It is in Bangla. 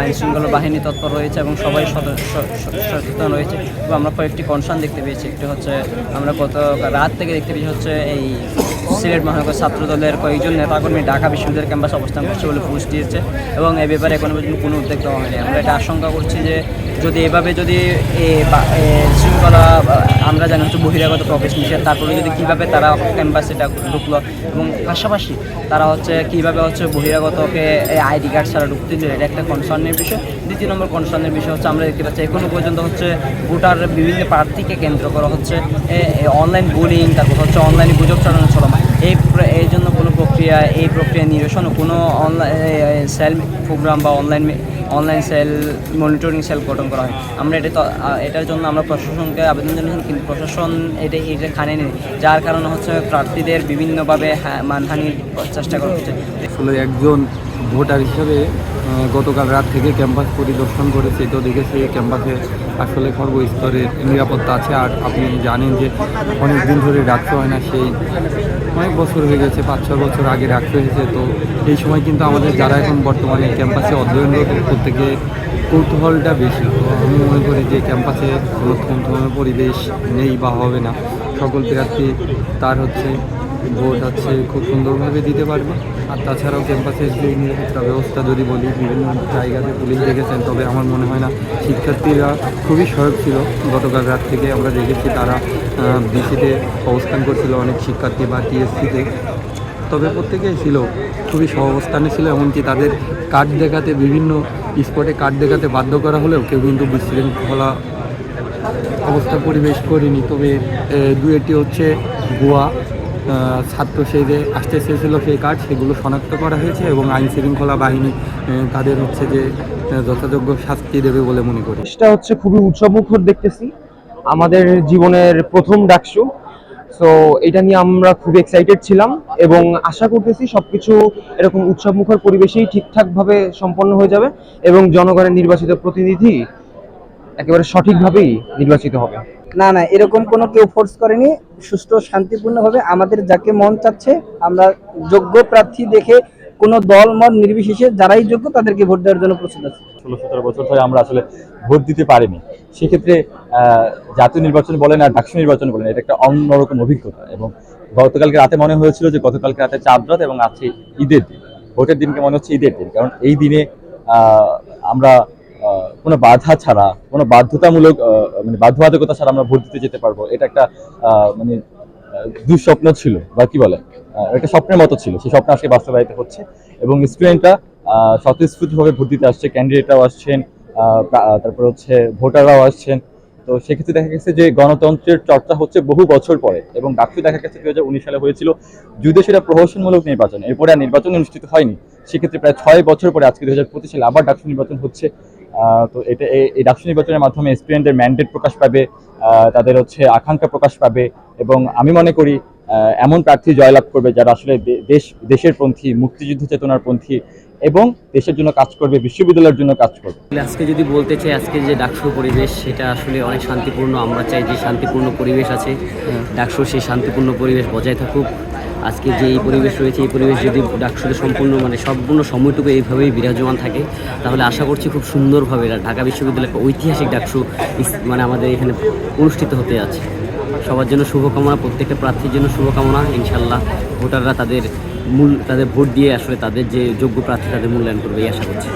আইন শৃঙ্খলা বাহিনী তৎপর রয়েছে এবং সবাই সচেতন রয়েছে এবং আমরা কয়েকটি কনসার্ন দেখতে পেয়েছি। একটি হচ্ছে আমরা গত রাত থেকে দেখতে পেয়েছি হচ্ছে এই সিলেট মহানগর ছাত্র দলের কয়েকজন নেতাকর্মী ঢাকা বিশ্ববিদ্যালয়ের ক্যাম্পাসে অবস্থান করছে বলে পুলিশ দিয়েছে এবং এ ব্যাপারে এখনও পর্যন্ত কোনো উদ্যোগ দেওয়া হয়নি। আমরা এটা আশঙ্কা করছি যে যদি এভাবে যদি শৃঙ্খলা আমরা জানি হচ্ছে বহিরাগত প্রবেশ নিষেধ, তারপরে যদি কীভাবে তারা ক্যাম্পাসে ঢুকলো এবং পাশাপাশি তারা হচ্ছে কীভাবে হচ্ছে বহিরাগতকে আইডি কার্ড ছাড়া ঢুকতে দিল, এটা একটা কনসার্নের বিষয়। দ্বিতীয় নম্বর কনসার্নের বিষয় হচ্ছে আমরা দেখতে পাচ্ছি এখনও পর্যন্ত হচ্ছে ভোটার বিভিন্ন প্রার্থীকে কেন্দ্র করা হচ্ছে অনলাইন বোলিং তারপর হচ্ছে অনলাইনে গুজব ছড়ানো চলমান এই এই জন্য কোনো প্রক্রিয়া, এই প্রক্রিয়া নিরসন কোনো অনলাইন সেল প্রোগ্রাম বা online online cell monitoring cell গঠন করা হয়। আমরা এটা এটার জন্য আমরা প্রশাসনকে আবেদন জানিয়েছি, কিন্তু প্রশাসন এটা এটা খানে নেই। যার কারণে হচ্ছে প্রার্থীদের বিভিন্নভাবে মানহানির চেষ্টা করা হচ্ছে। আসলে একজন ভোটার হিসেবে গতকাল রাত থেকে ক্যাম্পাস পরিদর্শন করেছে তো দেখেছি ক্যাম্পাসে আসলে সর্বস্তরের নিরাপত্তা আছে। আর আপনি জানেন যে অনেক দিন ধরে রাখতে হয় না, সেই অনেক বছর হয়ে গেছে, পাঁচ ছয় বছর আগে রাখতে হয়েছে। তো এই সময় কিন্তু আমাদের যারা এখন বর্তমানে ক্যাম্পাসে অধ্যয়নরত প্রত্যেকে কৌতূহলটা বেশি। তো আমি মনে করি যে ক্যাম্পাসে কোনো ধরনের পরিবেশ নেই বা হবে না। সকল প্রার্থী তার হচ্ছে ভোট হচ্ছে খুব সুন্দরভাবে দিতে পারবে। আর তাছাড়াও ক্যাম্পাসের যে নিরাপত্তা ব্যবস্থা যদি বলি, বিভিন্ন জায়গাতে পুলিশ দেখেছেন, তবে আমার মনে হয় না শিক্ষার্থীরা খুবই সহায়ক ছিল। গতকাল রাত থেকে আমরা দেখেছি তারা বিসিতে অবস্থান করছিল অনেক শিক্ষার্থী বা টিএসসিতে। তবে প্রত্যেকেই ছিল, খুবই সহাবস্থানে ছিল, এমনকি তাদের কার্ড দেখাতে, বিভিন্ন স্পটে কার্ড দেখাতে বাধ্য করা হলেও কেউ কিন্তু বিশৃঙ্খলা অবস্থা পরিবেশ করিনি। তবে দু একটি হচ্ছে গোয়া। ছাত্র সেই যে আসতে চেয়েছিল সেই কার্ড সেগুলো শনাক্ত করা হয়েছে এবং আইন শৃঙ্খলা বাহিনী তাদের হচ্ছে যে যথাযোগ্য শাস্তি দেবে বলে মনে করি। জিনিসটা হচ্ছে খুবই উৎসবমুখর দেখতেছি। আমাদের জীবনের প্রথম ডাকশো সো এটা নিয়ে আমরা খুব এক্সাইটেড ছিলাম এবং আশা করতেছি সবকিছু এরকম উৎসবমুখর পরিবেশেই ঠিকঠাকভাবে সম্পন্ন হয়ে যাবে এবং জনগণের নির্বাচিত প্রতিনিধি একেবারে সঠিকভাবেই নির্বাচিত হবে। না না এরকম কোনো কেউ ফোর্স করেনি। সুষ্ঠু শান্তিপূর্ণভাবে আমাদের যাকে মন চাচ্ছে, আমরা যোগ্য প্রার্থী দেখে কোনো দল, মত নির্বিশেষে যারাই যোগ্য তাদেরকে ভোট দেওয়ার জন্য প্রস্তুত আছে। ষোলো, সতেরো বছর ধরে আমরা আসলে ভোট দিতে পারিনি। সেক্ষেত্রে জাতীয় নির্বাচন বলেন আর ডাকসু নির্বাচন বলেন, এটা একটা অন্যরকম অভিজ্ঞতা এবং গতকালকে রাতে মনে হয়েছিল যে গতকালকে রাতে চাঁদ রাত এবং আজকে ঈদের দিন। ভোটের দিনকে মনে হচ্ছে ঈদের দিন, কারণ এই দিনে আমরা কোনো বাধা ছাড়া, কোনো বাধ্যতামূলক মানে বাধ্যবাধকতা ছাড়া আমরা ভোট দিতে যেতে পারব, এটা একটা মানে দুঃস্বপ্ন ছিল, বা কি বলে? একটা স্বপ্নের মতো ছিল, সেই স্বপ্ন আজকে বাস্তবায়িত হচ্ছে। এবং স্টুডেন্টরা স্বতঃস্ফূর্তভাবে ভোট দিতে আসছে, ক্যান্ডিডেটরাও আসছেন তারপর হচ্ছে ভোটাররাও আসছেন। তো সেক্ষেত্রে দেখা গেছে যে গণতন্ত্রের চর্চা হচ্ছে বহু বছর পরে, এবং ডাকসু দেখা গেছে দুই হাজার উনিশ সালে হয়েছিল, যদিও সেটা প্রহসনমূলক নির্বাচন, এরপরে আর নির্বাচন অনুষ্ঠিত হয়নি। সেক্ষেত্রে প্রায় ছয় বছর পরে আজকে দুই হাজার সালে আবার ডাকসু নির্বাচন হচ্ছে। তো এটা এই- এই ডাকসু নির্বাচনের মাধ্যমে স্টুডেন্টদের ম্যান্ডেট প্রকাশ পাবে তাদের হচ্ছে আকাঙ্ক্ষা প্রকাশ পাবে এবং আমি মনে করি এমন প্রার্থী জয়লাভ করবে যারা আসলে দেশ দেশের পন্থী মুক্তিযুদ্ধ চেতনার পন্থী এবং দেশের জন্য কাজ করবে বিশ্ববিদ্যালয়ের জন্য কাজ করবে। আজকে যদি বলতে চাই আজকে যে ডাকসুর পরিবেশ সেটা আসলে অনেক শান্তিপূর্ণ। আমরা চাই যে শান্তিপূর্ণ পরিবেশ আছে। ডাকসুর সেই শান্তিপূর্ণ পরিবেশ বজায় থাকুক। আজকে যে এই পরিবেশ রয়েছে, এই পরিবেশ যদি ডাকসুরে সম্পূর্ণ মানে সম্পূর্ণ সময়টুকু এইভাবেই বিরাজমান থাকে, তাহলে আশা করছি খুব সুন্দরভাবে ঢাকা বিশ্ববিদ্যালয়ের ঐতিহাসিক ডাকসু মানে আমাদের এখানে অনুষ্ঠিত হতে যাচ্ছে। সবার জন্য শুভকামনা, প্রত্যেকটা প্রার্থীর জন্য শুভকামনা, ইনশাল্লাহ ভোটাররা তাদের মূল, তাদের ভোট দিয়ে আসলে তাদের যে যোগ্য প্রার্থী তাদের মূল্যায়ন করবে, এই আশা করছি।